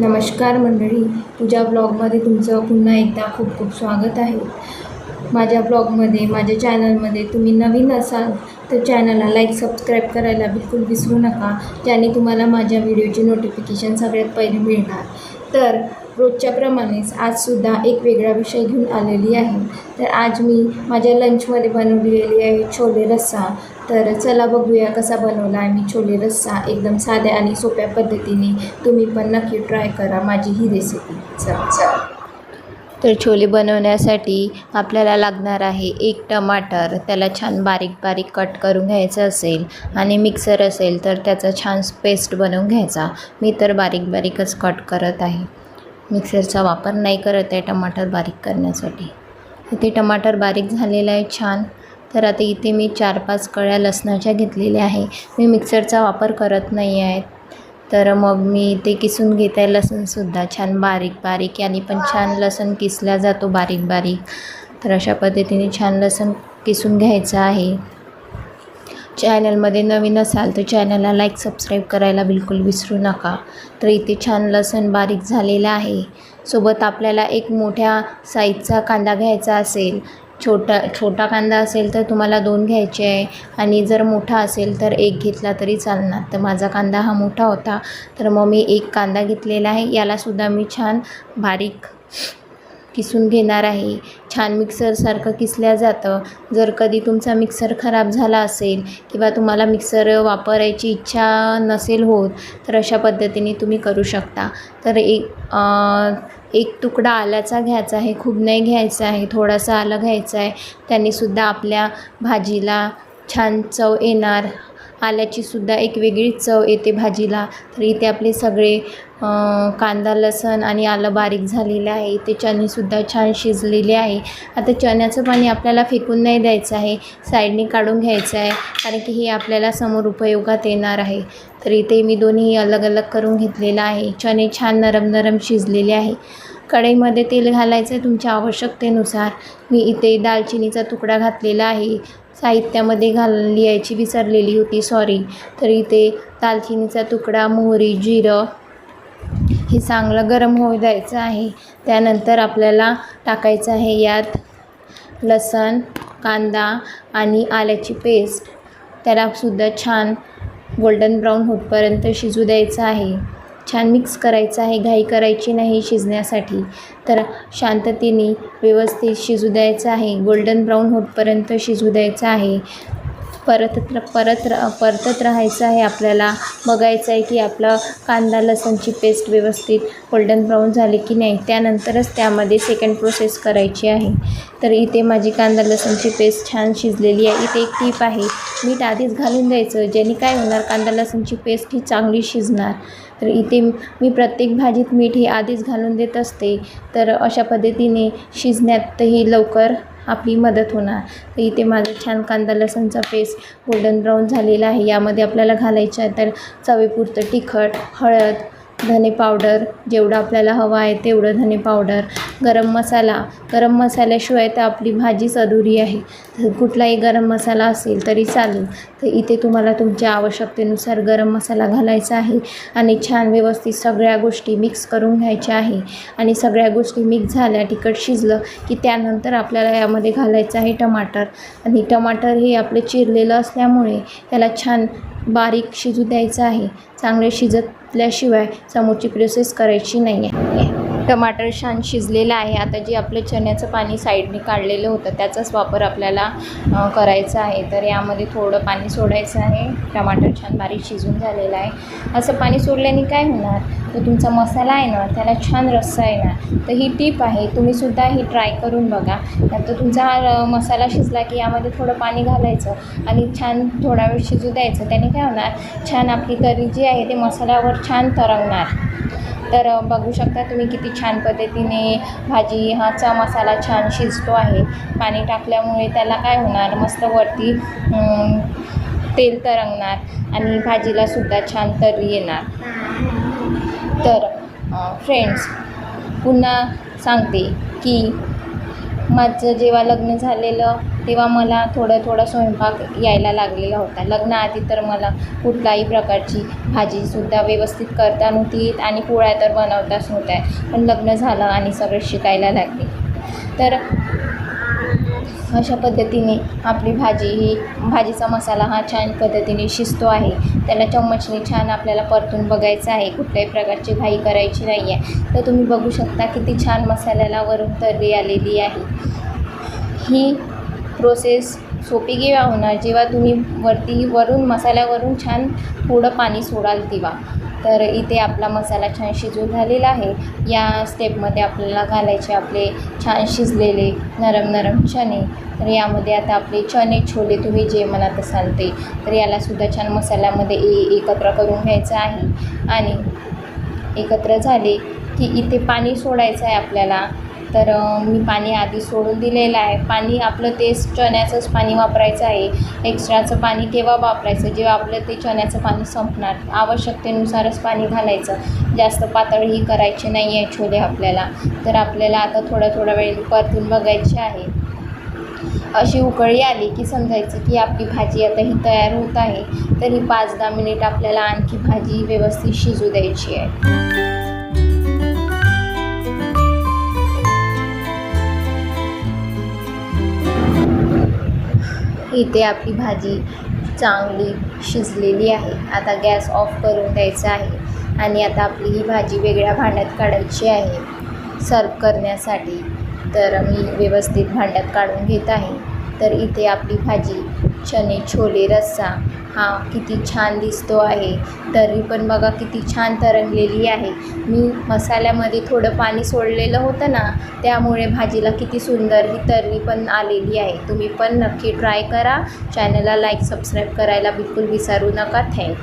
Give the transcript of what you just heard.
नमस्कार मंडळी. तुझ्या ब्लॉगमध्ये तुमचं पुन्हा एकदा खूप खूप स्वागत आहे. माझ्या ब्लॉगमध्ये माझ्या चॅनलमध्ये तुम्ही नवीन असाल तर चॅनलला लाईक सबस्क्राईब करायला बिलकुल विसरू नका ज्याने तुम्हाला माझ्या व्हिडिओची नोटिफिकेशन सगळ्यात पहिले मिळणार. तर रोजच्याप्रमाणेच आजसुद्धा एक वेगळा विषय घेऊन आलेली आहे. तर आज मी माझ्या लंचमध्ये बनवलेली आहे छोले रस्सा. तर चला बघूया कसा बनवला आहे मी छोले रस्सा. एकदम साध्या आणि सोप्या पद्धतीने तुम्ही पण नक्की ट्राय करा माझी ही रेसिपी चला चला. तर छोले बनवण्यासाठी आपल्याला लागणार आहे एक टमाटर. त्याला छान बारीक बारीक कट करून घ्यायचं असेल आणि मिक्सर असेल तर त्याचा छान पेस्ट बनवून घ्यायचा. मी तर बारीक बारीकच कट करत आहे. मिक्सरचा वापर नाही करत आहे टमाटर बारीक करण्यासाठी. इथे टमाटर बारीक झालेलं आहे छान. तर आता इथे मी चार पाच कळ्या लसणाच्या घेतलेल्या आहे. मी मिक्सरचा वापर करत नाही आहे. तर मग मी ते किसून घेत आहे लसूणसुद्धा छान बारीक बारीक. याने पण छान लसूण किसला जातो बारीक बारीक. तर अशा पद्धतीने छान लसूण किसून घ्यायचं आहे. चॅनलमध्ये नवीन असाल तर चॅनलला लाईक सबस्क्राईब करायला बिलकुल विसरू नका. तर इथे छान लसण बारीक झालेलं आहे. सोबत आपल्याला एक मोठ्या साईजचा कांदा घ्यायचा असेल छोटा छोटा कांदा असेल तर तुम्हाला दोन घ्यायचे आहे आणि जर मोठा असेल तर एक घेतला तरी चालणार. तर माझा कांदा हा मोठा होता. तर मग मी एक कांदा घेतलेला आहे. यालासुद्धा मी छान बारीक किसून घेणार आहे. छान मिक्सरसारखं किसल्या जातं. जर कधी तुमचा मिक्सर खराब झाला असेल किंवा तुम्हाला मिक्सर वापरायची इच्छा नसेल होत तर अशा पद्धतीने तुम्ही करू शकता. तर एक एक तुकडा आल्याचा घ्यायचा आहे खूप नाही घ्यायचा आहे थोडासा आलं घ्यायचा आहे. त्यांनीसुद्धा आपल्या भाजीला छान चव येणार. आल्याचीसुद्धा एक वेगळीच चव येते भाजीला. तर इथे आपले सगळे कांदा लसण आणि आलं बारीक झालेलं आहे. इथे चणेसुद्धा छान शिजलेले आहे. आता चण्याचं पाणी आपल्याला फेकून नाही द्यायचं आहे. साईडने काढून घ्यायचं आहे. कारण की हे आपल्याला समोर उपयोगात येणार आहे. तर इथे मी दोन्ही अलग अलग करून घेतलेलं आहे. चणे छान नरम नरम शिजलेले आहे. कढईमध्ये तेल घालायचं आहे तुमच्या आवश्यकतेनुसार. मी इथे दालचिनीचा तुकडा घातलेला आहे. साहित्यामध्ये घाल लिहायची विसरलेली होती सॉरी तर इथे दालचिनीचा तुकडा मोहरी जिरं हे चांगलं गरम होऊ द्यायचं आहे. त्यानंतर आपल्याला टाकायचं आहे यात लसण कांदा आणि आल्याची पेस्ट. त्यालासुद्धा छान गोल्डन ब्राऊन होतपर्यंत शिजू द्यायचं आहे. छान मिक्स करायचं आहे घाई करायची नाही शिजण्यासाठी. तर शांततेने व्यवस्थित शिजू द्यायचं आहे. गोल्डन ब्राऊन होतपर्यंत शिजू द्यायचं आहे. परत परत परतत राहायचं आहे आपल्याला. बघायचं आहे की आपला कांदा लसणची पेस्ट व्यवस्थित गोल्डन ब्राऊन झाली की नाही त्यानंतरच त्यामध्ये सेकंड प्रोसेस करायची आहे. तर इथे माझी कांदा लसणची पेस्ट छान शिजलेली आहे. इथे एक टीप आहे मीठ आधीच घालून द्यायचं ज्याने काय होणार कांदा लसणची पेस्ट ही चांगली शिजणार. तर इथे मी प्रत्येक भाजीत मीठ ही आधीच घालून देत असते. तर अशा पद्धतीने शिजण्यातही लवकर आपली मदत होणार. तर इथे माझं छान कांदा लसणचा पेस्ट गोल्डन ब्राऊन झालेला आहे. यामध्ये आपल्याला घालायचं आहे तर चवीपुरतं तिखट हळद धने पावडर जेवढं आपल्याला हवं आहे तेवढं धने पावडर गरम मसाला. गरम मसाल्याशिवाय तर आपली भाजीच अधुरी आहे. तर कुठलाही गरम मसाला असेल तरी चालेल. तर इथे तुम्हाला तुमच्या आवश्यकतेनुसार गरम मसाला घालायचा आहे आणि छान व्यवस्थित सगळ्या गोष्टी मिक्स करून घ्यायच्या आहे. आणि सगळ्या गोष्टी मिक्स झाल्या तिखट शिजलं की त्यानंतर आपल्याला यामध्ये घालायचं आहे टमाटर. आणि टमाटर हे आपलं चिरलेलं असल्यामुळे त्याला छान बारीक शिजू द्यायचं आहे. चांगले शिजत आपल्याशिवाय समोरची प्रोसेस करायची नाही आहे टमाटर छान शिजलेलं आहे. आता जे आपलं चण्याचं पाणी साईडने काढलेलं होतं त्याचाच वापर आपल्याला करायचा आहे. तर यामध्ये थोडं पाणी सोडायचं आहे. टमाटर छान बारीक शिजून झालेलं आहे. असं पाणी सोडल्याने काय होणार? तर तुमचा मसाला आहे ना त्याला छान रस्सा येणार तर ही टीप आहे. तुम्हीसुद्धा ही ट्राय करून बघा. नंतर तुमचा हा मसाला शिजला की यामध्ये थोडं पाणी घालायचं आणि छान थोडा वेळ शिजू द्यायचं. त्याने काय होणार? छान आपली करी जी आहे ते मसाल्यावर छान तरंगणार. तर बघू शकता तुम्ही किती छान पद्धतीने भाजी हाचा मसाला छान शिजतो आहे. पाणी टाकल्यामुळे त्याला काय होणार? मस्त वरती तेल तरंगणार आणि भाजीलासुद्धा छान तर्री येणार. तर फ्रेंड्स पुन्हा सांगते की माझं जेव्हा लग्न झालेलं तेव्हा मला थोडं थोडं स्वयंपाक यायला लागलेला होता. लग्नाआधी तर मला कुठल्याही प्रकारची भाजीसुद्धा व्यवस्थित करता नव्हती येत आणि पोळ्या तर बनवताच नव्हत्या. पण लग्न झालं आणि सगळं शिकायला लागले. तर अशा पद्धतीने आपली भाजी ही भाजीचा मसाला हा छान पद्धतीने शिजतो आहे. त्याला चम्मचने छान आपल्याला परतून बघायचं आहे. कुठल्याही प्रकारची घाई करायची नाही आहे तर तुम्ही बघू शकता किती छान मसाल्याला वरून तर्री आलेली आहे. ही प्रोसेस सोपी किंवा होणार जेव्हा तुम्ही वरती वरून मसाल्यावरून छान थोडं पाणी सोडाल तेव्हा. तर इथे आपला मसाला छान शिजू झालेला आहे. या स्टेपमध्ये आपल्याला घालायचे आपले छान शिजलेले नरम नरम चणे. तर यामध्ये आता आपले चणे छोले तुम्ही जे म्हणत असाल ते. तर यालासुद्धा छान मसाल्यामध्ये ए एकत्र करून घ्यायचं आहे. आणि एकत्र झाले की इथे पाणी सोडायचं आहे आपल्याला. तर मी पाणी आधी सोडून दिलेलं आहे. पाणी आपलं तेच चण्याचंच पाणी वापरायचं आहे. एक्स्ट्राचं पाणी केव्हा वापरायचं? जेव्हा आपलं ते चण्याचं पाणी संपणार आवश्यकतेनुसारच पाणी घालायचं. जास्त पातळही करायची नाही आहे छोले आपल्याला. तर आपल्याला आता थोडा थोडा वेळ परतून बघायचे आहे. अशी उकळी आली की समजायचं की आपली भाजी आता ही तयार होत आहे. तर ही पाच दहा मिनिट आपल्याला आणखी भाजी व्यवस्थित शिजू द्यायची आहे. इथे आपली भाजी चांगली शिजलेली आहे. आता गॅस ऑफ करून द्यायचा आहे आणि आता आपली ही भाजी वेगळ्या भांड्यात काढायची आहे. सर्व करण्यासाठी तर मी व्यवस्थित भांड्यात काढून घेत आहे. तर इथे आपली भाजी चणे छोले रस्सा हा किती छान दिसतो आहे. तर्री पण बघा किती छान तरंगलेली आहे. मी मसाल्यामध्ये थोडं पाणी सोडलेलं होतं ना त्यामुळे भाजीला किती सुंदर ही तर्री पण आलेली आहे. तुम्ही पण नक्की ट्राय करा. चॅनलला लाईक सबस्क्राईब करायला बिलकुल विसरू नका. थँक